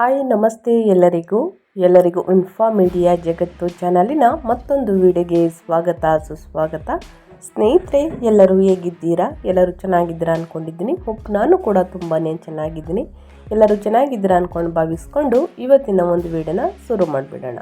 Hi, ನಮಸ್ತೆ ಎಲ್ಲರಿಗೂ. ಎಲ್ಲರಿಗೂ ಇನ್ಫಾ ಮೀಡಿಯಾ ಜಗತ್ತು ಚಾನಲಿನ ಮತ್ತೊಂದು ವಿಡಿಯೋಗೆ ಸ್ವಾಗತ, ಸುಸ್ವಾಗತ. ಸ್ನೇಹಿತರೆ, ಎಲ್ಲರೂ ಹೇಗಿದ್ದೀರಾ? ಎಲ್ಲರೂ ಚೆನ್ನಾಗಿದ್ದೀರಾ ಅಂದ್ಕೊಂಡಿದ್ದೀನಿ ಹೋಪ್ ನಾನು ಕೂಡ ತುಂಬಾ ಚೆನ್ನಾಗಿದ್ದೀನಿ. ಎಲ್ಲರೂ ಚೆನ್ನಾಗಿದ್ದೀರಾ ಅಂದ್ಕೊಂಡು ಭಾವಿಸ್ಕೊಂಡು ಇವತ್ತಿನ ಒಂದು ವಿಡಿಯೋನ ಶುರು ಮಾಡಿಬಿಡೋಣ.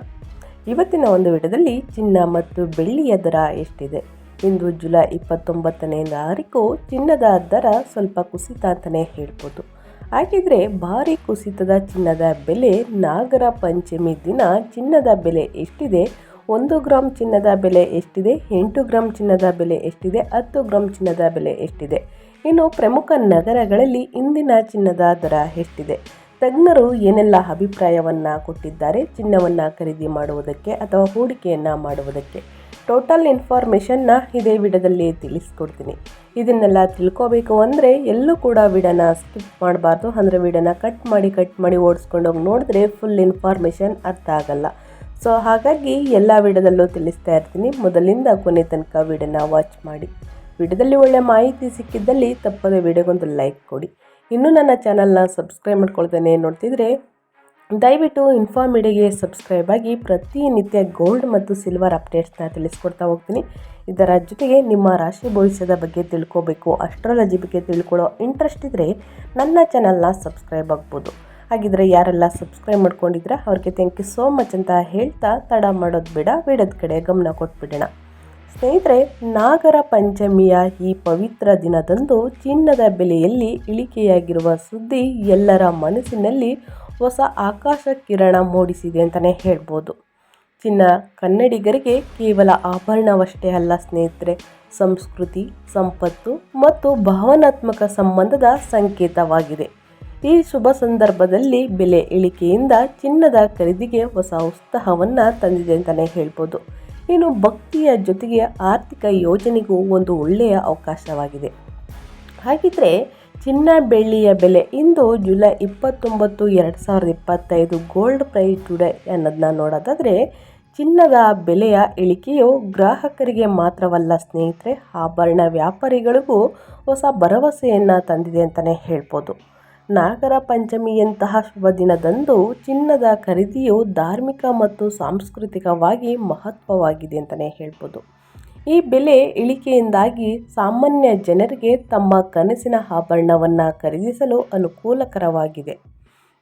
ಇವತ್ತಿನ ಒಂದು ವಿಡಿಯೋದಲ್ಲಿ ಚಿನ್ನ ಮತ್ತು ಬೆಳ್ಳಿಯ ದರ ಎಷ್ಟಿದೆ? ಇಂದು ಜುಲೈ ಇಪ್ಪತ್ತೊಂಬತ್ತನೇ ತಾರೀಕು ಚಿನ್ನದ ದರ ಸ್ವಲ್ಪ ಕುಸಿತ ಅಂತಲೇ ಹೇಳ್ಬೋದು. ಹಾಗಿದ್ರೆ ಭಾರಿ ಕುಸಿತದ ಚಿನ್ನದ ಬೆಲೆ ನಾಗರ ಪಂಚಮಿ ದಿನ ಚಿನ್ನದ ಬೆಲೆ ಎಷ್ಟಿದೆ? ಒಂದು ಗ್ರಾಮ್ ಚಿನ್ನದ ಬೆಲೆ ಎಷ್ಟಿದೆ? ಎಂಟು ಗ್ರಾಮ್ ಚಿನ್ನದ ಬೆಲೆ ಎಷ್ಟಿದೆ? ಹತ್ತು ಗ್ರಾಮ್ ಚಿನ್ನದ ಬೆಲೆ ಎಷ್ಟಿದೆ? ಇನ್ನು ಪ್ರಮುಖ ನಗರಗಳಲ್ಲಿ ಇಂದಿನ ಚಿನ್ನದ ದರ ಎಷ್ಟಿದೆ? ತಜ್ಞರು ಏನೆಲ್ಲ ಅಭಿಪ್ರಾಯವನ್ನು ಕೊಟ್ಟಿದ್ದಾರೆ? ಚಿನ್ನವನ್ನು ಖರೀದಿ ಮಾಡುವುದಕ್ಕೆ ಅಥವಾ ಹೂಡಿಕೆಯನ್ನು ಮಾಡುವುದಕ್ಕೆ? ಟೋಟಲ್ ಇನ್ಫಾರ್ಮೇಷನ್ನ ಇದೇ ವಿಡಿಯೋದಲ್ಲಿ ತಿಳಿಸ್ಕೊಡ್ತೀನಿ. ಇದನ್ನೆಲ್ಲ ತಿಳ್ಕೋಬೇಕು ಅಂದರೆ ಎಲ್ಲೂ ಕೂಡ ವಿಡಿಯೋನ ಸ್ಕಿಪ್ ಮಾಡಬಾರ್ದು. ಅಂದರೆ ವಿಡಿಯೋನ ಕಟ್ ಮಾಡಿ ಕಟ್ ಮಾಡಿ ಓಡಿಸ್ಕೊಂಡೋಗಿ ನೋಡಿದ್ರೆ ಫುಲ್ ಇನ್ಫಾರ್ಮೇಷನ್ ಅರ್ಥ ಆಗಲ್ಲ. ಸೊ ಹಾಗಾಗಿ ಎಲ್ಲ ವಿಡಿಯೋದಲ್ಲೂ ತಿಳಿಸ್ತಾ ಇರ್ತೀನಿ. ಮೊದಲಿಂದ ಕೊನೆ ತನಕ ವಿಡಿಯೋನ ವಾಚ್ ಮಾಡಿ. ವಿಡಿಯೋದಲ್ಲಿ ಒಳ್ಳೆ ಮಾಹಿತಿ ಸಿಕ್ಕಿದ್ದಲ್ಲಿ ತಪ್ಪದೆ ವಿಡಿಯೋಗೊಂದು ಲೈಕ್ ಕೊಡಿ. ಇನ್ನೂ ನನ್ನ ಚಾನಲ್ನ ಸಬ್ಸ್ಕ್ರೈಬ್ ಮಾಡ್ಕೊಳ್ತೇನೆ ನೋಡ್ತಿದ್ರೆ ದಯವಿಟ್ಟು ಇನ್ಫಾರ್ಮಿಡಿಗೆ ಸಬ್ಸ್ಕ್ರೈಬ್ ಆಗಿ ಪ್ರತಿನಿತ್ಯ ಗೋಲ್ಡ್ ಮತ್ತು ಸಿಲ್ವರ್ ಅಪ್ಡೇಟ್ಸ್ನ ತಿಳಿಸ್ಕೊಡ್ತಾ ಹೋಗ್ತೀನಿ. ಇದರ ಜೊತೆಗೆ ನಿಮ್ಮ ರಾಶಿ ಭವಿಷ್ಯದ ಬಗ್ಗೆ ತಿಳ್ಕೋಬೇಕು. ಅಸ್ಟ್ರಾಲಜಿ ಬಗ್ಗೆ ತಿಳ್ಕೊಳ್ಳೋ ಇಂಟ್ರೆಸ್ಟ್ ಇದ್ದರೆ ನನ್ನ ಚಾನಲ್ನ ಸಬ್ಸ್ಕ್ರೈಬ್ ಆಗ್ಬೋದು. ಹಾಗಿದ್ರೆ ಯಾರೆಲ್ಲ ಸಬ್ಸ್ಕ್ರೈಬ್ ಮಾಡ್ಕೊಂಡಿದ್ರೆ ಅವ್ರಿಗೆ ಥ್ಯಾಂಕ್ ಯು ಸೋ ಮಚ್ ಅಂತ ಹೇಳ್ತಾ ತಡ ಮಾಡೋದು ಬೇಡ, ಬೇಡದ ಕಡೆ ಗಮನ ಕೊಟ್ಬಿಡೋಣ. ಸ್ನೇಹಿತರೆ, ನಾಗರ ಪಂಚಮಿಯ ಈ ಪವಿತ್ರ ದಿನದಂದು ಚಿನ್ನದ ಬೆಲೆಯಲ್ಲಿ ಇಳಿಕೆಯಾಗಿರುವ ಸುದ್ದಿ ಎಲ್ಲರ ಮನಸ್ಸಿನಲ್ಲಿ ಹೊಸ ಆಕಾಶ ಕಿರಣ ಮೂಡಿಸಿದೆ ಅಂತಲೇ ಹೇಳ್ಬೋದು. ಚಿನ್ನ ಕನ್ನಡಿಗರಿಗೆ ಕೇವಲ ಆಭರಣವಷ್ಟೇ ಅಲ್ಲ ಸ್ನೇಹಿತರೆ, ಸಂಸ್ಕೃತಿ, ಸಂಪತ್ತು ಮತ್ತು ಭಾವನಾತ್ಮಕ ಸಂಬಂಧದ ಸಂಕೇತವಾಗಿದೆ. ಈ ಶುಭ ಸಂದರ್ಭದಲ್ಲಿ ಬೆಲೆ ಇಳಿಕೆಯಿಂದ ಚಿನ್ನದ ಖರೀದಿಗೆ ಹೊಸ ಉತ್ಸಾಹವನ್ನು ತಂದಿದೆ ಅಂತಲೇ ಹೇಳ್ಬೋದು. ಇನ್ನು ಭಕ್ತಿಯ ಜೊತೆಗೆ ಆರ್ಥಿಕ ಯೋಜನೆಗೂ ಒಂದು ಒಳ್ಳೆಯ ಅವಕಾಶವಾಗಿದೆ. ಹಾಗಿದ್ರೆ ಚಿನ್ನ ಬೆಳ್ಳಿಯ ಬೆಲೆ ಇಂದು ಜುಲೈ ಇಪ್ಪತ್ತೊಂಬತ್ತು, ಎರಡು ಸಾವಿರದ ಇಪ್ಪತ್ತೈದು ಗೋಲ್ಡ್ ಪ್ರೈಸ್ ಟುಡೇ ಅನ್ನೋದನ್ನ ನೋಡೋದಾದರೆ, ಚಿನ್ನದ ಬೆಲೆಯ ಇಳಿಕೆಯು ಗ್ರಾಹಕರಿಗೆ ಮಾತ್ರವಲ್ಲ ಸ್ನೇಹಿತರೆ, ಆಭರಣ ವ್ಯಾಪಾರಿಗಳಿಗೂ ಹೊಸ ಭರವಸೆಯನ್ನು ತಂದಿದೆ ಅಂತಲೇ ಹೇಳ್ಬೋದು. ನಾಗರ ಪಂಚಮಿಯಂತಹ ಶುಭ ದಿನದಂದು ಚಿನ್ನದ ಖರೀದಿಯು ಧಾರ್ಮಿಕ ಮತ್ತು ಸಾಂಸ್ಕೃತಿಕವಾಗಿ ಮಹತ್ವವಾಗಿದೆ ಅಂತಲೇ ಹೇಳ್ಬೋದು. ಈ ಬೆಲೆ ಇಳಿಕೆಯಿಂದಾಗಿ ಸಾಮಾನ್ಯ ಜನರಿಗೆ ತಮ್ಮ ಕನಸಿನ ಆಭರಣವನ್ನು ಖರೀದಿಸಲು ಅನುಕೂಲಕರವಾಗಿದೆ.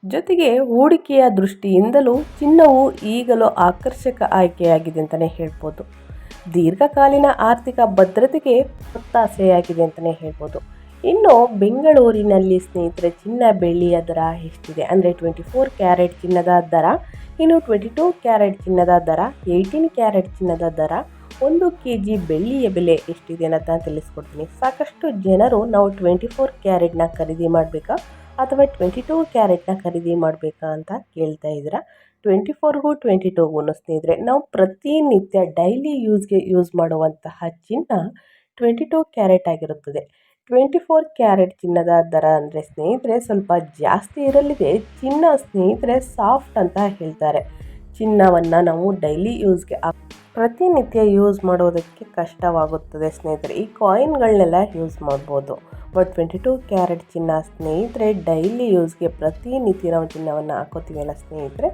ಜೊತೆಗೆ ಹೂಡಿಕೆಯ ದೃಷ್ಟಿಯಿಂದಲೂ ಚಿನ್ನವು ಈಗಲೂ ಆಕರ್ಷಕ ಆಯ್ಕೆಯಾಗಿದೆ ಅಂತಲೇ ಹೇಳ್ಬೋದು. ದೀರ್ಘಕಾಲೀನ ಆರ್ಥಿಕ ಭದ್ರತೆಗೆ ಒತ್ತಾಸೆಯಾಗಿದೆ ಅಂತಲೇ ಹೇಳ್ಬೋದು. ಇನ್ನು ಬೆಂಗಳೂರಿನಲ್ಲಿ ಸ್ನೇಹಿತರೆ, ಚಿನ್ನ ಬೆಳ್ಳಿಯ ದರ ಎಷ್ಟಿದೆ ಅಂದರೆ ಟ್ವೆಂಟಿ ಫೋರ್ ಕ್ಯಾರೆಟ್ ಚಿನ್ನದ ದರ, ಇನ್ನು ಟ್ವೆಂಟಿ ಟೂ ಕ್ಯಾರೆಟ್ ಚಿನ್ನದ ದರ ಏಯ್ಟೀನ್ ಕ್ಯಾರೆಟ್ ಚಿನ್ನದ ದರ ಒಂದು ಕೆ ಜಿ ಬೆಳ್ಳಿಯ ಬೆಲೆ ಎಷ್ಟಿದೆ ಅನ್ನೋದನ್ನ ತಿಳಿಸ್ಕೊಡ್ತೀನಿ. ಸಾಕಷ್ಟು ಜನರು ನಾವು ಟ್ವೆಂಟಿ ಫೋರ್ ಕ್ಯಾರೆಟ್ನ ಖರೀದಿ ಮಾಡಬೇಕಾ ಅಥವಾ ಟ್ವೆಂಟಿ ಟೂ ಕ್ಯಾರೆಟ್ನ ಖರೀದಿ ಮಾಡಬೇಕಾ ಅಂತ ಕೇಳ್ತಾ ಇದ್ದೀರಾ? ಟ್ವೆಂಟಿ ಫೋರ್ಗೂ ಟ್ವೆಂಟಿ ಟೂಗೂ ಸ್ನೇಹಿತರೆ, ನಾವು ಪ್ರತಿನಿತ್ಯ ಡೈಲಿ ಯೂಸ್ಗೆ ಯೂಸ್ ಮಾಡುವಂತಹ ಚಿನ್ನ ಟ್ವೆಂಟಿ ಟೂ ಕ್ಯಾರೆಟ್ ಆಗಿರುತ್ತದೆ. ಟ್ವೆಂಟಿ ಫೋರ್ ಕ್ಯಾರೆಟ್ ಚಿನ್ನದ ದರ ಅಂದರೆ ಸ್ನೇಹಿತರೆ ಸ್ವಲ್ಪ ಜಾಸ್ತಿ ಇರಲಿದೆ. ಚಿನ್ನ ಸ್ನೇಹಿತರೆ ಸಾಫ್ಟ್ ಅಂತ ಹೇಳ್ತಾರೆ. ಚಿನ್ನವನ್ನು ನಾವು ಡೈಲಿ ಯೂಸ್ಗೆ ಪ್ರತಿನಿತ್ಯ ಯೂಸ್ ಮಾಡೋದಕ್ಕೆ ಕಷ್ಟವಾಗುತ್ತದೆ ಸ್ನೇಹಿತರೆ. ಈ ಕಾಯಿನ್ಗಳನ್ನೆಲ್ಲ ಯೂಸ್ ಮಾಡ್ಬೋದು. ಬಟ್ ಟ್ವೆಂಟಿ ಟೂ ಕ್ಯಾರೆಟ್ ಚಿನ್ನ ಸ್ನೇಹಿತರೆ ಡೈಲಿ ಯೂಸ್ಗೆ ಪ್ರತಿನಿತ್ಯ ನಾವು ಚಿನ್ನವನ್ನು ಹಾಕೋತೀವಲ್ಲ ಸ್ನೇಹಿತರೆ.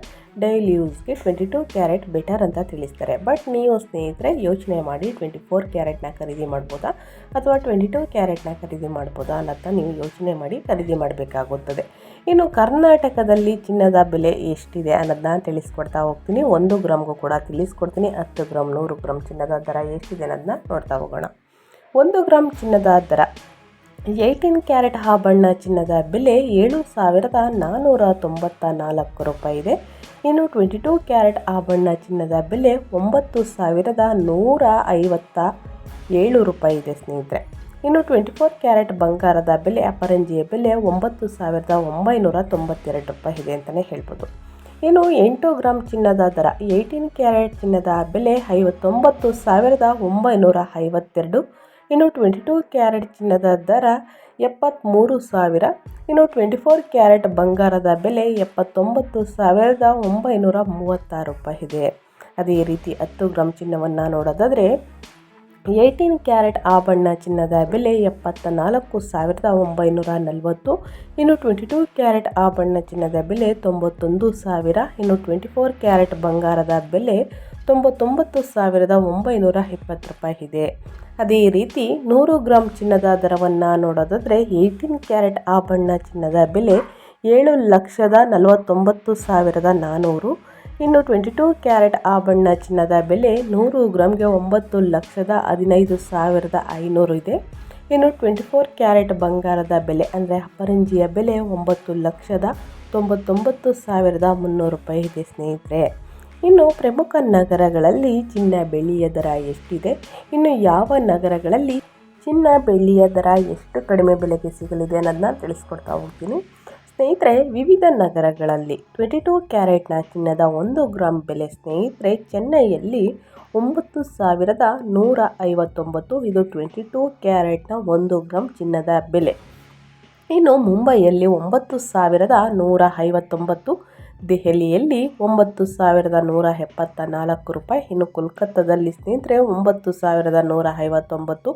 ಡೈಲಿ ಯೂಸ್ಗೆ ಟ್ವೆಂಟಿ ಟೂ ಕ್ಯಾರೆಟ್ ಬೆಟರ್ ಅಂತ ತಿಳಿಸ್ತಾರೆ. ಬಟ್ ನೀವು ಸ್ನೇಹಿತರೆ ಯೋಚನೆ ಮಾಡಿ ಟ್ವೆಂಟಿ ಫೋರ್ ಕ್ಯಾರೆಟ್ನ ಖರೀದಿ ಮಾಡ್ಬೋದಾ? ಅಥವಾ ಟ್ವೆಂಟಿ ಟೂ ಕ್ಯಾರೆಟ್ನ ಖರೀದಿ ಮಾಡ್ಬೋದಾ ಅನ್ನೋದನ್ನ ನೀವು ಯೋಚನೆ ಮಾಡಿ ಖರೀದಿ ಮಾಡಬೇಕಾಗುತ್ತದೆ. ಇನ್ನು ಕರ್ನಾಟಕದಲ್ಲಿ ಚಿನ್ನದ ಬೆಲೆ ಎಷ್ಟಿದೆ ಅನ್ನೋದನ್ನ ತಿಳಿಸ್ಕೊಡ್ತಾ ಹೋಗ್ತೀನಿ. ಒಂದು ಗ್ರಾಮ್ಗೂ ಕೂಡ ತಿಳಿಸ್ಕೊಡ್ತೀನಿ. ಹತ್ತು ಗ್ರಾಮ್, ನೂರು ಗ್ರಾಮ್ ಚಿನ್ನದ ದರ ಎಷ್ಟಿದೆ ಅನ್ನೋದನ್ನ ನೋಡ್ತಾ ಹೋಗೋಣ. ಒಂದು ಗ್ರಾಮ್ ಚಿನ್ನದ ದರ ಏಯ್ಟೀನ್ ಕ್ಯಾರೆಟ್ ಆಭರಣ ಚಿನ್ನದ ಬೆಲೆ ಏಳು ಸಾವಿರದ ನಾನ್ನೂರ ತೊಂಬತ್ತ ನಾಲ್ಕು ರೂಪಾಯಿ ಇದೆ. ಇನ್ನು ಟ್ವೆಂಟಿ ಟೂ ಕ್ಯಾರೆಟ್ ಆಭರಣ ಚಿನ್ನದ ಬೆಲೆ ಒಂಬತ್ತು ಸಾವಿರದ ನೂರ ಐವತ್ತ ಏಳು ರೂಪಾಯಿ ಇದೆ ಸ್ನೇಹಿತರೆ. ಇನ್ನು ಟ್ವೆಂಟಿ ಫೋರ್ ಕ್ಯಾರೆಟ್ ಬಂಗಾರದ ಬೆಲೆ, ಅಪರಂಜಿಯ ಬೆಲೆ ಒಂಬತ್ತು ಸಾವಿರದ ಒಂಬೈನೂರ ತೊಂಬತ್ತೆರಡು ರೂಪಾಯಿ ಇದೆ ಅಂತಲೇ ಹೇಳ್ಬೋದು. ಇನ್ನು ಎಂಟು ಗ್ರಾಮ್ ಚಿನ್ನದ ದರ, ಏಯ್ಟೀನ್ ಕ್ಯಾರೆಟ್ ಚಿನ್ನದ ಬೆಲೆ ಐವತ್ತೊಂಬತ್ತು ಸಾವಿರದ ಒಂಬೈನೂರ ಐವತ್ತೆರಡು. ಇನ್ನು ಟ್ವೆಂಟಿ ಟೂ ಕ್ಯಾರೆಟ್ ಚಿನ್ನದ ದರ ಎಪ್ಪತ್ತ್ಮೂರು ಸಾವಿರ. ಇನ್ನು ಟ್ವೆಂಟಿ ಫೋರ್ ಕ್ಯಾರೆಟ್ ಬಂಗಾರದ ಬೆಲೆ ಎಪ್ಪತ್ತೊಂಬತ್ತು ಸಾವಿರದ ಒಂಬೈನೂರ ಮೂವತ್ತಾರು ರೂಪಾಯಿ ಇದೆ. ಅದೇ ರೀತಿ ಹತ್ತು ಗ್ರಾಮ್ ಚಿನ್ನವನ್ನು ನೋಡೋದಾದರೆ ಏಯ್ಟೀನ್ ಕ್ಯಾರೆಟ್ ಆಭರಣ ಚಿನ್ನದ ಬೆಲೆ ಎಪ್ಪತ್ತ ನಾಲ್ಕು ಸಾವಿರದ ಒಂಬೈನೂರ ನಲವತ್ತು. ಇನ್ನು ಟ್ವೆಂಟಿ ಟೂ ಕ್ಯಾರೆಟ್ ಆಭರಣ ಚಿನ್ನದ ಬೆಲೆ ತೊಂಬತ್ತೊಂದು ಸಾವಿರ. ಇನ್ನು ಟ್ವೆಂಟಿ ಫೋರ್ ಕ್ಯಾರೆಟ್ ಬಂಗಾರದ ಬೆಲೆ ತೊಂಬತ್ತೊಂಬತ್ತು ಸಾವಿರದ ಒಂಬೈನೂರ ಇಪ್ಪತ್ತು ರೂಪಾಯಿ ಇದೆ. ಅದೇ ರೀತಿ ನೂರು ಗ್ರಾಮ್ ಚಿನ್ನದ ದರವನ್ನು ನೋಡೋದಾದರೆ ಏಯ್ಟೀನ್ ಕ್ಯಾರೆಟ್ ಆಭರಣ ಚಿನ್ನದ ಬೆಲೆ ಏಳು ಲಕ್ಷದ ನಲವತ್ತೊಂಬತ್ತು ಸಾವಿರದ ನಾನ್ನೂರು ಇನ್ನು ಟ್ವೆಂಟಿ ಟೂ ಕ್ಯಾರೆಟ್ ಆಭರಣ ಚಿನ್ನದ ಬೆಲೆ ನೂರು ಗ್ರಾಮ್ಗೆ ಒಂಬತ್ತು ಲಕ್ಷದ ಹದಿನೈದು ಸಾವಿರದ ಐನೂರು ಇದೆ. ಇನ್ನು ಟ್ವೆಂಟಿ ಫೋರ್ ಕ್ಯಾರೆಟ್ ಬಂಗಾರದ ಬೆಲೆ ಅಂದರೆ ಅಪರಂಜಿಯ ಬೆಲೆ ಒಂಬತ್ತು ಲಕ್ಷದ ತೊಂಬತ್ತೊಂಬತ್ತು ಸಾವಿರದ ಮುನ್ನೂರು ರೂಪಾಯಿ ಇದೆ ಸ್ನೇಹಿತರೆ. ಇನ್ನು ಪ್ರಮುಖ ನಗರಗಳಲ್ಲಿ ಚಿನ್ನ ಬೆಳ್ಳಿಯ ದರ ಎಷ್ಟಿದೆ? ಇನ್ನು ಯಾವ ನಗರಗಳಲ್ಲಿ ಚಿನ್ನ ಬೆಳ್ಳಿಯ ದರ ಎಷ್ಟು ಕಡಿಮೆ ಬೆಲೆಗೆ ಸಿಗಲಿದೆ ಅನ್ನೋದನ್ನ ತಿಳಿಸ್ಕೊಡ್ತಾ ಹೋಗ್ತೀನಿ. ಸ್ನೇಹಿತರೆ, ವಿವಿಧ ನಗರಗಳಲ್ಲಿ ಟ್ವೆಂಟಿ ಟೂ ಕ್ಯಾರೆಟ್ನ ಚಿನ್ನದ ಒಂದು ಗ್ರಾಮ್ ಬೆಲೆ ಸ್ನೇಹಿತರೆ, ಚೆನ್ನೈಯಲ್ಲಿ ಒಂಬತ್ತು ಸಾವಿರದ ನೂರ ಐವತ್ತೊಂಬತ್ತು ಇದು ಟ್ವೆಂಟಿ ಟೂ ಕ್ಯಾರೆಟ್ನ ಒಂದು ಗ್ರಾಮ್ ಚಿನ್ನದ ಬೆಲೆ. ಇನ್ನು ಮುಂಬೈಯಲ್ಲಿ ಒಂಬತ್ತು ಸಾವಿರದ ನೂರ ಐವತ್ತೊಂಬತ್ತು, ದೆಹಲಿಯಲ್ಲಿ ಒಂಬತ್ತು ಸಾವಿರದ ನೂರ ಎಪ್ಪತ್ತ ನಾಲ್ಕು ರೂಪಾಯಿ. ಇನ್ನು ಕೋಲ್ಕತ್ತಾದಲ್ಲಿ ಸ್ನೇಹಿತರೆ, ಒಂಬತ್ತು ಸಾವಿರದ ನೂರ ಐವತ್ತೊಂಬತ್ತು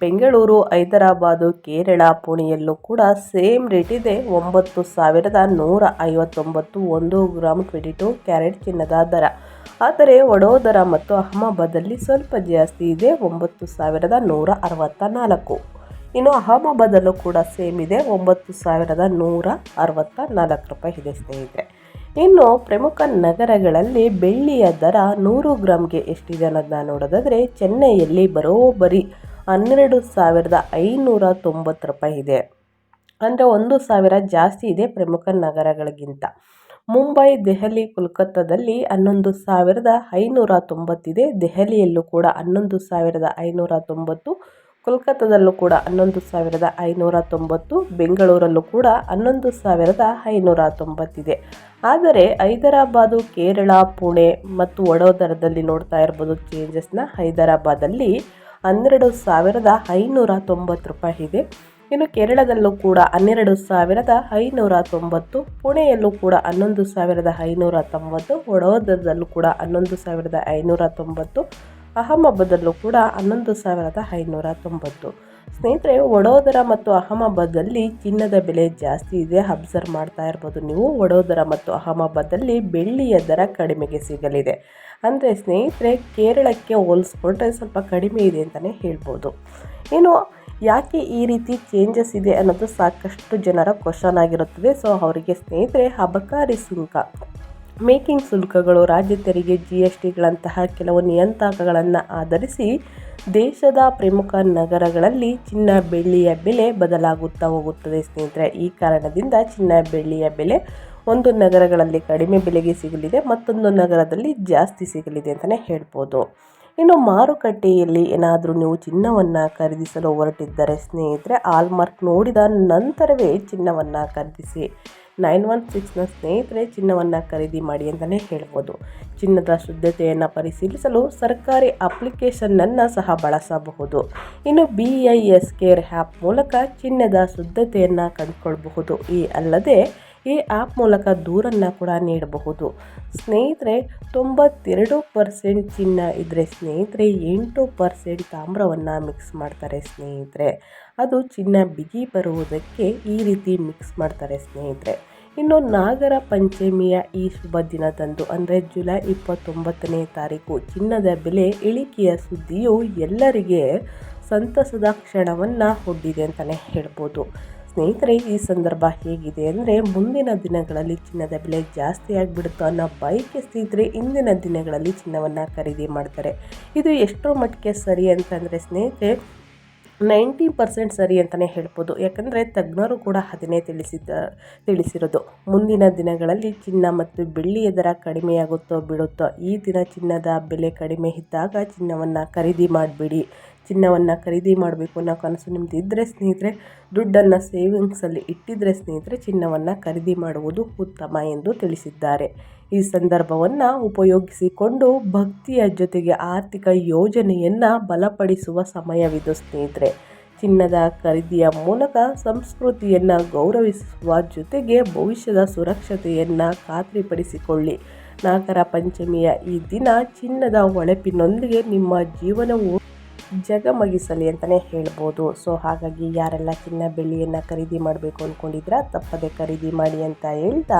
ಬೆಂಗಳೂರು, ಹೈದರಾಬಾದು, ಕೇರಳ, ಪುಣೆಯಲ್ಲೂ ಕೂಡ ಸೇಮ್ ರೇಟ್ ಇದೆ. ಒಂಬತ್ತು ಸಾವಿರದ ನೂರ ಐವತ್ತೊಂಬತ್ತು ಒಂದು ಗ್ರಾಮ್ ಟ್ವೆಂಟಿ ಟು ಕ್ಯಾರೆಟ್ ಚಿನ್ನದ ದರ. ಆದರೆ ವಡೋದರ ಮತ್ತು ಅಹಮದಾಬಾದಲ್ಲಿ ಸ್ವಲ್ಪ ಜಾಸ್ತಿ ಇದೆ, ಒಂಬತ್ತು ಸಾವಿರದ ನೂರ ಅರವತ್ತ ನಾಲ್ಕು ಇನ್ನು ಅಹಮದಾಬಾದಲ್ಲೂ ಕೂಡ ಸೇಮ್ ಇದೆ, ಒಂಬತ್ತು ಸಾವಿರದ ನೂರ ಅರವತ್ತ ನಾಲ್ಕು ರೂಪಾಯಿ ಇದೆ ಸ್ನೇಹಿತರೆ. ಇನ್ನು ಪ್ರಮುಖ ನಗರಗಳಲ್ಲಿ ಬೆಳ್ಳಿಯ ದರ ನೂರು ಗ್ರಾಮ್ಗೆ ಎಷ್ಟಿದೆ ಅನ್ನೋದನ್ನ ನೋಡೋದಾದರೆ, ಚೆನ್ನೈಯಲ್ಲಿ ಬರೋಬ್ಬರಿ ಹನ್ನೆರಡು ಸಾವಿರದ ಐನೂರ ತೊಂಬತ್ತು ರೂಪಾಯಿ ಇದೆ. ಅಂದರೆ ಒಂದು ಸಾವಿರ ಜಾಸ್ತಿ ಇದೆ ಪ್ರಮುಖ ನಗರಗಳಿಗಿಂತ. ಮುಂಬೈ, ದೆಹಲಿ, ಕೋಲ್ಕತ್ತಾದಲ್ಲಿ ಹನ್ನೊಂದು ಸಾವಿರದ ಐನೂರ ತೊಂಬತ್ತಿದೆ ದೆಹಲಿಯಲ್ಲೂ ಕೂಡ ಹನ್ನೊಂದು ಸಾವಿರದ ಐನೂರ ತೊಂಬತ್ತು, ಕೋಲ್ಕತ್ತಾದಲ್ಲೂ ಕೂಡ ಹನ್ನೊಂದು ಸಾವಿರದ ಐನೂರ ತೊಂಬತ್ತು, ಬೆಂಗಳೂರಲ್ಲೂ ಕೂಡ ಹನ್ನೊಂದು ಸಾವಿರದ ಐನೂರ ತೊಂಬತ್ತಿದೆ ಆದರೆ ಹೈದರಾಬಾದು, ಕೇರಳ, ಪುಣೆ ಮತ್ತು ವಡೋದರದಲ್ಲಿ ನೋಡ್ತಾ ಇರ್ಬೋದು ಚೇಂಜಸ್ನ ಹೈದರಾಬಾದಲ್ಲಿ ಹನ್ನೆರಡು ಸಾವಿರದ ಐನೂರ ತೊಂಬತ್ತು ರೂಪಾಯಿ ಇದೆ ಇನ್ನು ಕೇರಳದಲ್ಲೂ ಕೂಡ ಹನ್ನೆರಡು ಸಾವಿರದ ಐನೂರ ತೊಂಬತ್ತು, ಪುಣೆಯಲ್ಲೂ ಕೂಡ ಹನ್ನೊಂದು ಸಾವಿರದ ಐನೂರ ತೊಂಬತ್ತು, ವಡೋದರದಲ್ಲೂ ಕೂಡ ಹನ್ನೊಂದು ಸಾವಿರದ ಐನೂರ ತೊಂಬತ್ತು ಅಹಮದಾಬಾದಲ್ಲೂ ಕೂಡ ಹನ್ನೊಂದು ಸಾವಿರದ ಐನೂರ ತೊಂಬತ್ತು. ಸ್ನೇಹಿತರೆ, ವಡೋದರ ಮತ್ತು ಅಹಮದಾಬಾದಲ್ಲಿ ಚಿನ್ನದ ಬೆಲೆ ಜಾಸ್ತಿ ಇದೆ. ಅಬ್ಸರ್ವ್ ಮಾಡ್ತಾ ಇರ್ಬೋದು ನೀವು. ವಡೋದರ ಮತ್ತು ಅಹಮದಾಬಾದಲ್ಲಿ ಬೆಳ್ಳಿಯ ದರ ಕಡಿಮೆಗೆ ಸಿಗಲಿದೆ. ಅಂದರೆ ಸ್ನೇಹಿತರೆ, ಕೇರಳಕ್ಕೆ ಹೋಲಿಸ್ಕೊಂಡ್ರೆ ಸ್ವಲ್ಪ ಕಡಿಮೆ ಇದೆ ಅಂತಲೇ ಹೇಳ್ಬೋದು. ಏನು ಯಾಕೆ ಈ ರೀತಿ ಚೇಂಜಸ್ ಇದೆ ಅನ್ನೋದು ಸಾಕಷ್ಟು ಜನರ ಕ್ವಶನ್ ಆಗಿರುತ್ತದೆ. ಸೊ ಅವರಿಗೆ ಸ್ನೇಹಿತರೆ, ಅಬಕಾರಿ ಸುಂಕ ಮೇಕಿಂಗ್ ಶುಲ್ಕಗಳು ರಾಜ್ಯ ತೆರಿಗೆ ಜಿ ಎಸ್ ಟಿಗಳಂತಹ ಕೆಲವು ನಿಯಂತ್ರಕಗಳನ್ನು ಆಧರಿಸಿ ದೇಶದ ಪ್ರಮುಖ ನಗರಗಳಲ್ಲಿ ಚಿನ್ನ ಬೆಳ್ಳಿಯ ಬೆಲೆ ಬದಲಾಗುತ್ತಾ ಹೋಗುತ್ತದೆ ಸ್ನೇಹಿತರೆ. ಈ ಕಾರಣದಿಂದ ಚಿನ್ನ ಬೆಳ್ಳಿಯ ಬೆಲೆ ಒಂದು ನಗರಗಳಲ್ಲಿ ಕಡಿಮೆ ಬೆಲೆಗೆ ಸಿಗಲಿದೆ, ಮತ್ತೊಂದು ನಗರದಲ್ಲಿ ಜಾಸ್ತಿ ಸಿಗಲಿದೆ ಅಂತಲೇ ಹೇಳ್ಬೋದು. ಇನ್ನು ಮಾರುಕಟ್ಟೆಯಲ್ಲಿ ಏನಾದರೂ ನೀವು ಚಿನ್ನವನ್ನು ಖರೀದಿಸಲು ಹೊರಟಿದ್ದರೆ ಸ್ನೇಹಿತರೆ ಆಲ್ಮಾರ್ಕ್ ನೋಡಿದ ನಂತರವೇ ಚಿನ್ನವನ್ನು ಖರೀದಿಸಿ. ನೈನ್ ಒನ್ ಸಿಕ್ಸ್ನ ಸ್ನೇಹಿತರೆ, ಚಿನ್ನವನ್ನು ಖರೀದಿ ಮಾಡಿ ಅಂತಲೇ ಹೇಳ್ಬೋದು. ಚಿನ್ನದ ಶುದ್ಧತೆಯನ್ನು ಪರಿಶೀಲಿಸಲು ಸರ್ಕಾರಿ ಅಪ್ಲಿಕೇಶನ್ನನ್ನು ಸಹ ಬಳಸಬಹುದು. ಇನ್ನು B I S care app ಮೂಲಕ ಚಿನ್ನದ ಶುದ್ಧತೆಯನ್ನು ಕಂಡುಕೊಳ್ಬಹುದು. ಈ ಅಲ್ಲದೆ ಈ ಆ್ಯಪ್ ಮೂಲಕ ದೂರನ್ನು ಕೂಡ ನೀಡಬಹುದು. ಸ್ನೇಹಿತರೆ, ತೊಂಬತ್ತೆರಡು ಪರ್ಸೆಂಟ್ ಚಿನ್ನ ಇದ್ದರೆ ಸ್ನೇಹಿತರೆ, ಎಂಟು ಪರ್ಸೆಂಟ್ ತಾಮ್ರವನ್ನು ಮಿಕ್ಸ್ ಮಾಡ್ತಾರೆ ಸ್ನೇಹಿತರೆ. ಅದು ಚಿನ್ನ ಬಿಗಿ ಬರುವುದಕ್ಕೆ ಈ ರೀತಿ ಮಿಕ್ಸ್ ಮಾಡ್ತಾರೆ ಸ್ನೇಹಿತರೆ. ಇನ್ನು ನಾಗರ ಪಂಚಮಿಯ ಈ ಶುಭ ದಿನದಂದು ಅಂದರೆ ಜುಲೈ ಇಪ್ಪತ್ತೊಂಬತ್ತನೇ ತಾರೀಕು, ಚಿನ್ನದ ಬೆಲೆ ಇಳಿಕೆಯ ಸುದ್ದಿಯು ಎಲ್ಲರಿಗೆ ಸಂತಸದ ಕ್ಷಣವನ್ನು ಹೊಡ್ಡಿದೆ ಅಂತಲೇ ಹೇಳ್ಬೋದು. ಸ್ನೇಹಿತರೆ, ಈ ಸಂದರ್ಭ ಹೇಗಿದೆ ಅಂದರೆ, ಮುಂದಿನ ದಿನಗಳಲ್ಲಿ ಚಿನ್ನದ ಬೆಲೆ ಜಾಸ್ತಿ ಆಗಿಬಿಡುತ್ತೋ ಅನ್ನೋ ಬಯಕೆ ಸ್ನೇಹಿತರೆ, ಇಂದಿನ ದಿನಗಳಲ್ಲಿ ಚಿನ್ನವನ್ನು ಖರೀದಿ ಮಾಡ್ತಾರೆ. ಇದು ಎಷ್ಟೋ ಮಟ್ಟಿಗೆ ಸರಿ ಅಂತಂದರೆ ಸ್ನೇಹಿತರೆ ನೈಂಟಿ ಪರ್ಸೆಂಟ್ ಸರಿ ಅಂತಲೇ ಹೇಳ್ಬೋದು. ಯಾಕಂದರೆ ತಜ್ಞರು ಕೂಡ ಅದನ್ನೇ ತಿಳಿಸಿದ್ದ ತಿಳಿಸಿರೋದು. ಮುಂದಿನ ದಿನಗಳಲ್ಲಿ ಚಿನ್ನ ಮತ್ತು ಬೆಳ್ಳಿಯ ದರ ಕಡಿಮೆಯಾಗುತ್ತೋ ಬಿಡುತ್ತೋ ಈ ದಿನ ಚಿನ್ನದ ಬೆಲೆ ಕಡಿಮೆ ಇದ್ದಾಗ ಚಿನ್ನವನ್ನು ಖರೀದಿ ಮಾಡಬೇಡಿ. ಚಿನ್ನವನ್ನು ಖರೀದಿ ಮಾಡಬೇಕು ಅನ್ನೋ ಕನಸು ನಿಮ್ದು ಇದ್ದರೆ ಸ್ನೇಹಿತರೆ, ದುಡ್ಡನ್ನು ಸೇವಿಂಗ್ಸಲ್ಲಿ ಇಟ್ಟಿದ್ರೆ ಸ್ನೇಹಿತರೆ ಚಿನ್ನವನ್ನು ಖರೀದಿ ಮಾಡುವುದು ಉತ್ತಮ ಎಂದು ತಿಳಿಸಿದ್ದಾರೆ. ಈ ಸಂದರ್ಭವನ್ನು ಉಪಯೋಗಿಸಿಕೊಂಡು ಭಕ್ತಿಯ ಜೊತೆಗೆ ಆರ್ಥಿಕ ಯೋಜನೆಯನ್ನು ಬಲಪಡಿಸುವ ಸಮಯವಿದು, ಸ್ನೇಹಿತರೆ. ಚಿನ್ನದ ಖರೀದಿಯ ಮೂಲಕ ಸಂಸ್ಕೃತಿಯನ್ನು ಗೌರವಿಸುವ ಜೊತೆಗೆ ಭವಿಷ್ಯದ ಸುರಕ್ಷತೆಯನ್ನು ಖಾತ್ರಿಪಡಿಸಿಕೊಳ್ಳಿ. ನಾಗರ ಪಂಚಮಿಯ ಈ ದಿನ ಚಿನ್ನದ ಹೊಳಪಿನೊಂದಿಗೆ ನಿಮ್ಮ ಜೀವನವು ಜಗಮಗಿಸಲಿ ಅಂತಲೇ ಹೇಳ್ಬೋದು. ಸೊ ಹಾಗಾಗಿ ಯಾರೆಲ್ಲ ಚಿನ್ನ ಬೆಳ್ಳಿಯನ್ನು ಖರೀದಿ ಮಾಡಬೇಕು ಅಂದ್ಕೊಂಡಿದ್ರ ತಪ್ಪದೆ ಖರೀದಿ ಮಾಡಿ ಅಂತ ಹೇಳ್ತಾ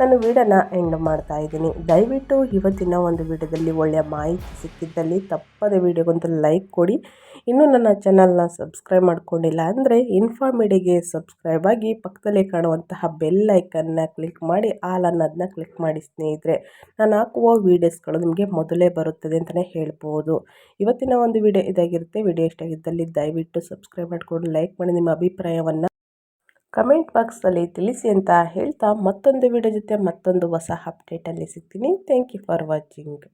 ನಾನು ವಿಡೋನ ಎಂಡ್ ಮಾಡ್ತಾ ಇದ್ದೀನಿ. ದಯವಿಟ್ಟು ಇವತ್ತಿನ ಒಂದು ವಿಡಿಯೋದಲ್ಲಿ ಒಳ್ಳೆಯ ಮಾಹಿತಿ ಸಿಕ್ಕಿದ್ದಲ್ಲಿ ತಪ್ಪದೆ ವಿಡಿಯೋಗೊಂದು ಲೈಕ್ ಕೊಡಿ. ಇನ್ನೂ ನನ್ನ ಚಾನಲ್ನ ಸಬ್ಸ್ಕ್ರೈಬ್ ಮಾಡ್ಕೊಂಡಿಲ್ಲ ಅಂದರೆ ಇನ್ಫಾರ್ಮಿಡಿಗೆ ಸಬ್ಸ್ಕ್ರೈಬ್ ಆಗಿ ಪಕ್ಕದಲ್ಲೇ ಕಾಣುವಂತಹ ಬೆಲ್ ಐಕನ್ನ ಕ್ಲಿಕ್ ಮಾಡಿ ಆಲ್ ಅನ್ನೋದನ್ನ ಕ್ಲಿಕ್ ಮಾಡಿ ಸ್ನೇಹಿತರೆ. ನಾನು ಹಾಕುವ ವೀಡಿಯೋಸ್ಗಳು ನಿಮಗೆ ಮೊದಲೇ ಬರುತ್ತದೆ ಅಂತಲೇ ಹೇಳ್ಬೋದು. ಇವತ್ತಿನ ಒಂದು ವಿಡಿಯೋ ಇದಾಗಿರುತ್ತೆ. ವಿಡಿಯೋ ಇಷ್ಟಾಗಿದ್ದಲ್ಲಿ ದಯವಿಟ್ಟು ಸಬ್ಸ್ಕ್ರೈಬ್ ಮಾಡಿಕೊಂಡು ಲೈಕ್ ಮಾಡಿ, ನಿಮ್ಮ ಅಭಿಪ್ರಾಯವನ್ನು ಕಮೆಂಟ್ ಬಾಕ್ಸಲ್ಲಿ ತಿಳಿಸಿ ಅಂತ ಹೇಳ್ತಾ ಮತ್ತೊಂದು ವಿಡಿಯೋ ಜೊತೆ ಮತ್ತೊಂದು ಹೊಸ ಅಪ್ಡೇಟಲ್ಲಿ ಸಿಗ್ತೀನಿ. Thank you for watching